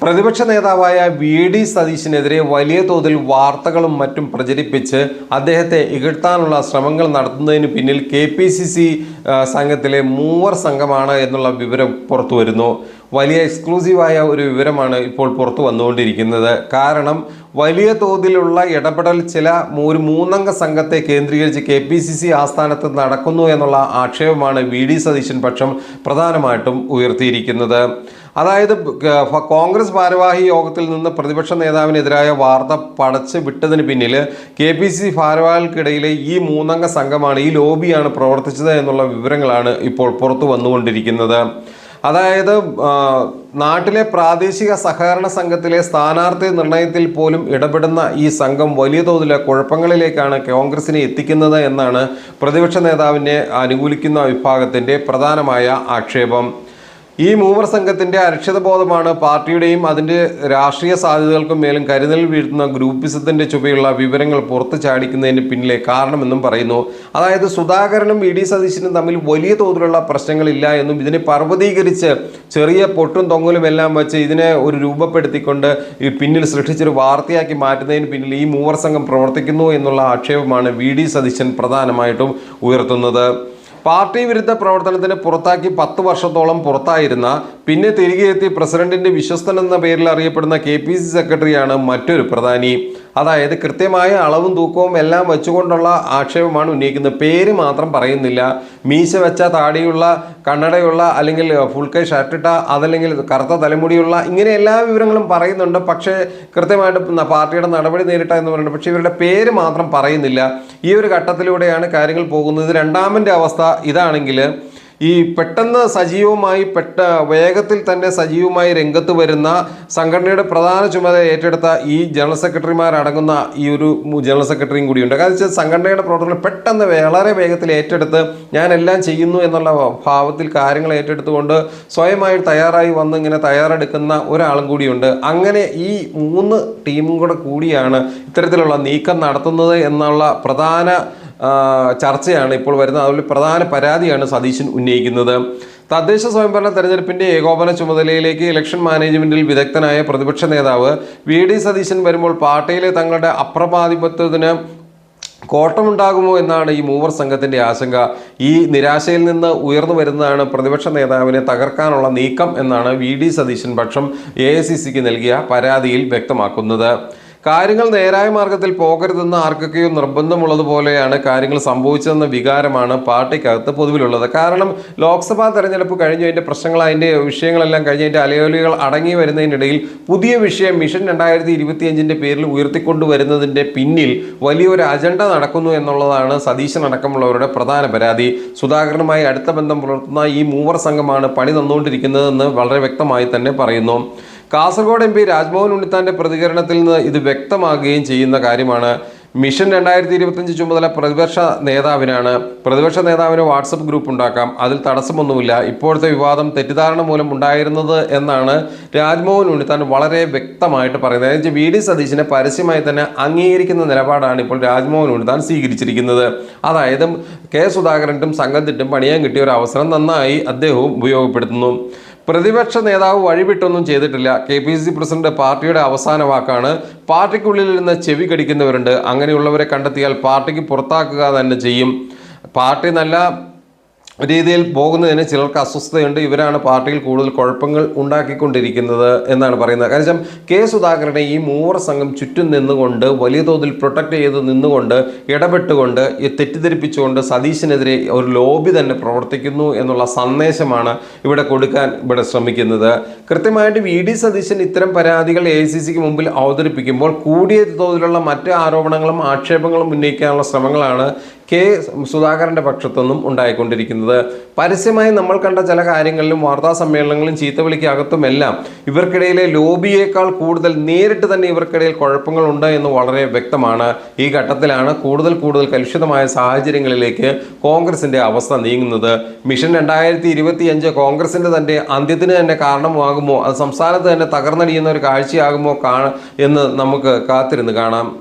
പ്രതിപക്ഷ നേതാവായ V D സതീശിനെതിരെ വലിയ തോതിൽ വാർത്തകളും മറ്റും പ്രചരിപ്പിച്ച് അദ്ദേഹത്തെ ഇകഴ്ത്താനുള്ള ശ്രമങ്ങൾ നടത്തുന്നതിന് പിന്നിൽ കെ പി സി സി സംഘത്തിലെ മൂവർ സംഘമാണ് എന്നുള്ള വിവരം പുറത്തു വരുന്നു വലിയ എക്സ്ക്ലൂസീവായ ഒരു വിവരമാണ് ഇപ്പോൾ പുറത്തു വന്നുകൊണ്ടിരിക്കുന്നത് കാരണം വലിയ തോതിലുള്ള ഇടപെടൽ ചില ഒരു മൂന്നംഗ സംഘത്തെ കേന്ദ്രീകരിച്ച് കെ പി സി സി ആസ്ഥാനത്ത് നടക്കുന്നു എന്നുള്ള ആക്ഷേപമാണ് വി ഡി സതീശൻ പക്ഷം പ്രധാനമായിട്ടും ഉയർത്തിയിരിക്കുന്നത്. അതായത് കോൺഗ്രസ് ഭാരവാഹി യോഗത്തിൽ നിന്ന് പ്രതിപക്ഷ നേതാവിനെതിരായ വാർത്ത പടച്ച് വിട്ടതിന് പിന്നിൽ കെ പി സി ഭാരവാഹികൾക്കിടയിലെ ഈ മൂന്നംഗ സംഘമാണ് ഈ ലോബിയാണ് പ്രവർത്തിച്ചത് എന്നുള്ള വിവരങ്ങളാണ് ഇപ്പോൾ പുറത്തു വന്നുകൊണ്ടിരിക്കുന്നത്. അതായത് നാട്ടിലെ പ്രാദേശിക സഹകരണ സംഘത്തിലെ സ്ഥാനാർത്ഥി നിർണയത്തിൽ പോലും ഇടപെടുന്ന ഈ സംഘം വലിയ തോതിലെ കുഴപ്പങ്ങളിലേക്കാണ് കോൺഗ്രസിനെ എത്തിക്കുന്നത് എന്നാണ് പ്രതിപക്ഷ നേതാവിനെ അനുകൂലിക്കുന്ന വിഭാഗത്തിന്റെ പ്രധാനമായ ആക്ഷേപം. ഈ മൂവർ സംഘത്തിന്റെ അരക്ഷിതബോധമാണ് പാർട്ടിയുടെയും അതിന്റെ രാഷ്ട്രീയ സാധ്യതകൾക്കും മേലും കരുതൽ വീഴ്ത്തുന്ന ഗ്രൂപ്പിസത്തിന്റെ ചുവയുള്ള വിവരങ്ങൾ പുറത്തു ചാടിക്കുന്നതിന് പിന്നിലെ കാരണമെന്നും പറയുന്നു. അതായത് സുധാകരനും ഇ ഡി സതീശനും തമ്മിൽ വലിയ തോതിലുള്ള പ്രശ്നങ്ങളില്ല എന്നും ഇതിനെ പർവതീകരിച്ച് ചെറിയ പൊട്ടും തൊങ്ങലും എല്ലാം വെച്ച് ഇതിനെ ഒരു രൂപപ്പെടുത്തിക്കൊണ്ട് ഈ പിന്നിൽ സൃഷ്ടിച്ചൊരു വാർത്തയാക്കി മാറ്റുന്നതിന് പിന്നിൽ ഈ മൂവർ സംഘം പ്രവർത്തിക്കുന്നു എന്നുള്ള ആക്ഷേപമാണ് വി ഡി സതീശൻ പ്രധാനമായിട്ടും ഉയർത്തുന്നത്. പാർട്ടി വിരുദ്ധ പ്രവർത്തനത്തിന് പുറത്താക്കി പത്ത് വർഷത്തോളം പുറത്തായിരുന്ന പിന്നെ തിരികെ എത്തി പ്രസിഡന്റിന്റെ വിശ്വസ്തൻ എന്ന പേരിൽ അറിയപ്പെടുന്ന കെ പി സി സെക്രട്ടറിയാണ് മറ്റൊരു പ്രധാനി. അതായത് കൃത്യമായ അളവും തൂക്കവും എല്ലാം വെച്ചുകൊണ്ടുള്ള ആക്ഷേപമാണ് ഉന്നയിക്കുന്നത്. പേര് മാത്രം പറയുന്നില്ല. മീശ വെച്ച താടിയുള്ള കണ്ണടയുള്ള അല്ലെങ്കിൽ ഫുൾ കൈ ഷർട്ടിട്ട അതല്ലെങ്കിൽ കറുത്ത തലമുടിയുള്ള ഇങ്ങനെ എല്ലാ വിവരങ്ങളും പറയുന്നുണ്ട്. പക്ഷേ കൃത്യമായിട്ട് പാർട്ടിയുടെ നടപടി നേരിട്ട എന്ന് പറയുന്നുണ്ട്. പക്ഷേ ഇവരുടെ പേര് മാത്രം പറയുന്നില്ല. ഈ ഒരു ഘട്ടത്തിലൂടെയാണ് കാര്യങ്ങൾ പോകുന്നത്. രണ്ടാമന്റെ അവസ്ഥ ഇതാണെങ്കിൽ ഈ പെട്ടെന്ന് സജീവമായി പെട്ട വേഗത്തിൽ തന്നെ സജീവമായി രംഗത്ത് വരുന്ന സംഘടനയുടെ പ്രധാന ചുമതല ഏറ്റെടുത്ത ഈ ജനറൽ സെക്രട്ടറിമാരടങ്ങുന്ന ഈ ഒരു ജനറൽ സെക്രട്ടറിയും കൂടിയുണ്ട്. കാരണം വെച്ചാൽ സംഘടനയുടെ പ്രവർത്തനം പെട്ടെന്ന് വളരെ വേഗത്തിൽ ഏറ്റെടുത്ത് ഞാൻ എല്ലാം ചെയ്യുന്നു എന്നുള്ള ഭാവത്തിൽ കാര്യങ്ങൾ ഏറ്റെടുത്തുകൊണ്ട് സ്വയമായി തയ്യാറായി വന്ന് ഇങ്ങനെ തയ്യാറെടുക്കുന്ന ഒരാളും കൂടിയുണ്ട്. അങ്ങനെ ഈ മൂന്ന് ടീമും കൂടെ കൂടിയാണ് ഇത്തരത്തിലുള്ള നീക്കം നടത്തുന്നത് എന്നുള്ള പ്രധാന ചർച്ചയാണ് ഇപ്പോൾ വരുന്നത്. അതുപോലെ പ്രധാന പരാതിയാണ് സതീശൻ ഉന്നയിക്കുന്നത്. തദ്ദേശ സ്വയംഭരണ തെരഞ്ഞെടുപ്പിന്റെ ഏകോപന ചുമതലയിലേക്ക് ഇലക്ഷൻ മാനേജ്മെന്റിൽ വിദഗ്ധനായ പ്രതിപക്ഷ നേതാവ് വി. ഡി. സതീശൻ വരുമ്പോൾ പാർട്ടിയിലെ തങ്ങളുടെ അപ്രമാധിപത്യത്തിന് കോട്ടമുണ്ടാകുമോ എന്നാണ് ഈ മൂവർ സംഘത്തിന്റെ ആശങ്ക. ഈ നിരാശയിൽ നിന്ന് ഉയർന്നു വരുന്നതാണ് പ്രതിപക്ഷ നേതാവിനെ തകർക്കാനുള്ള നീക്കം എന്നാണ് വി. ഡി. സതീശൻ പക്ഷം എ ഐ സി സിക്ക് നൽകിയ പരാതിയിൽ വ്യക്തമാക്കുന്നത്. കാര്യങ്ങൾ നേരായ മാർഗത്തിൽ പോകരുതെന്ന് ആർക്കൊക്കെയോ നിർബന്ധമുള്ളതുപോലെയാണ് കാര്യങ്ങൾ സംഭവിച്ചതെന്ന വികാരമാണ് പാർട്ടിക്കകത്ത് പൊതുവിലുള്ളത്. കാരണം ലോക്സഭാ തെരഞ്ഞെടുപ്പ് കഴിഞ്ഞു അതിന്റെ പ്രശ്നങ്ങൾ അതിന്റെ വിഷയങ്ങളെല്ലാം കഴിഞ്ഞ് അതിന്റെ അലയോലികൾ അടങ്ങി വരുന്നതിനിടയിൽ പുതിയ വിഷയം മിഷൻ രണ്ടായിരത്തി ഇരുപത്തിയഞ്ചിന്റെ പേരിൽ ഉയർത്തിക്കൊണ്ടുവരുന്നതിന്റെ പിന്നിൽ വലിയൊരു അജണ്ട നടക്കുന്നു എന്നുള്ളതാണ് സതീശൻ അടക്കമുള്ളവരുടെ പ്രധാന പരാതി. സുധാകരനുമായി അടുത്ത ബന്ധം പുലർത്തുന്ന ഈ മൂവർ സംഘമാണ് പണി തന്നുകൊണ്ടിരിക്കുന്നതെന്ന് വളരെ വ്യക്തമായി തന്നെ പറയുന്നു. കാസർഗോഡ് എം പി രാജ്മോഹൻ ഉണ്ണിത്താന്റെ പ്രതികരണത്തിൽ നിന്ന് ഇത് വ്യക്തമാകുകയും ചെയ്യുന്ന കാര്യമാണ്. മിഷൻ രണ്ടായിരത്തി ഇരുപത്തഞ്ച് ചുമതല പ്രതിപക്ഷ നേതാവിനാണ്. പ്രതിപക്ഷ നേതാവിന് വാട്സപ്പ് ഗ്രൂപ്പ് ഉണ്ടാക്കാം. അതിൽ തടസ്സമൊന്നുമില്ല. ഇപ്പോഴത്തെ വിവാദം തെറ്റിദ്ധാരണ മൂലം ഉണ്ടായിരുന്നത് എന്നാണ് രാജ്മോഹൻ ഉണ്ണിത്താൻ വളരെ വ്യക്തമായിട്ട് പറയുന്നത്. അതായത് വി ഡി സതീശിനെ പരസ്യമായി തന്നെ അംഗീകരിക്കുന്ന നിലപാടാണ് ഇപ്പോൾ രാജ്മോഹൻ ഉണ്ണിത്താൻ സ്വീകരിച്ചിരിക്കുന്നത്. അതായത് കെ സുധാകരനും സംഘത്തിട്ടും പണിയാൻ കിട്ടിയ ഒരു അവസരം നന്നായി അദ്ദേഹവും ഉപയോഗപ്പെടുത്തുന്നു. പ്രതിപക്ഷ നേതാവ് വഴിവിട്ടൊന്നും ചെയ്തിട്ടില്ല. കെ പി സി പ്രസിഡന്റ് പാർട്ടിയുടെ അവസാന വാക്കാണ് പാർട്ടിക്കുള്ളിൽ നിന്ന് ചെവി കടിക്കുന്നവരുണ്ട്. അങ്ങനെയുള്ളവരെ കണ്ടെത്തിയാൽ പാർട്ടിക്ക് പുറത്താക്കുക തന്നെ ചെയ്യും. പാർട്ടി നല്ല രീതിയിൽ പോകുന്നതിന് ചിലർക്ക് അസ്വസ്ഥതയുണ്ട്. ഇവരാണ് പാർട്ടിയിൽ കൂടുതൽ കുഴപ്പങ്ങൾ ഉണ്ടാക്കിക്കൊണ്ടിരിക്കുന്നത് എന്നാണ് പറയുന്നത്. കാരണം കെ സുധാകരനെ ഈ മൂവർ സംഘം ചുറ്റും നിന്നുകൊണ്ട് വലിയ തോതിൽ പ്രൊട്ടക്ട് ചെയ്ത് നിന്നുകൊണ്ട് ഇടപെട്ടുകൊണ്ട് തെറ്റിദ്ധരിപ്പിച്ചുകൊണ്ട് സതീശനെതിരെ ഒരു ലോബി തന്നെ പ്രവർത്തിക്കുന്നു എന്നുള്ള സന്ദേശമാണ് ഇവിടെ കൊടുക്കാൻ ഇവിടെ ശ്രമിക്കുന്നത്. കൃത്യമായിട്ട് വി ഡി സതീശൻ ഇത്തരം പരാതികൾ എ ഐ സി സിക്ക് മുമ്പിൽ അവതരിപ്പിക്കുമ്പോൾ കൂടിയ തോതിലുള്ള മറ്റ് ആരോപണങ്ങളും ആക്ഷേപങ്ങളും ഉന്നയിക്കാനുള്ള ശ്രമങ്ങളാണ് കെ സുധാകരന്റെ പക്ഷത്തൊന്നും ഉണ്ടായിക്കൊണ്ടിരിക്കുന്നത്. പരസ്യമായി നമ്മൾ കണ്ട ചില കാര്യങ്ങളിലും വാർത്താ സമ്മേളനങ്ങളിലും ചീത്തവിളിക്കകത്തും എല്ലാം ഇവർക്കിടയിലെ ലോബിയേക്കാൾ കൂടുതൽ നേരിട്ട് തന്നെ ഇവർക്കിടയിൽ കുഴപ്പങ്ങളുണ്ട് എന്ന് വളരെ വ്യക്തമാണ്. ഈ ഘട്ടത്തിലാണ് കൂടുതൽ കൂടുതൽ കലുഷിതമായ സാഹചര്യങ്ങളിലേക്ക് കോൺഗ്രസിന്റെ അവസ്ഥ നീങ്ങുന്നത്. മിഷൻ രണ്ടായിരത്തി ഇരുപത്തിയഞ്ച് കോൺഗ്രസിന്റെ തന്നെ അന്ത്യത്തിന് തന്നെ കാരണമാകുമോ? അത് സംസ്ഥാനത്ത് തന്നെ തകർന്നടിയുന്ന ഒരു കാഴ്ചയാകുമോ കാണ എന്ന് നമുക്ക് കാത്തിരുന്ന് കാണാം.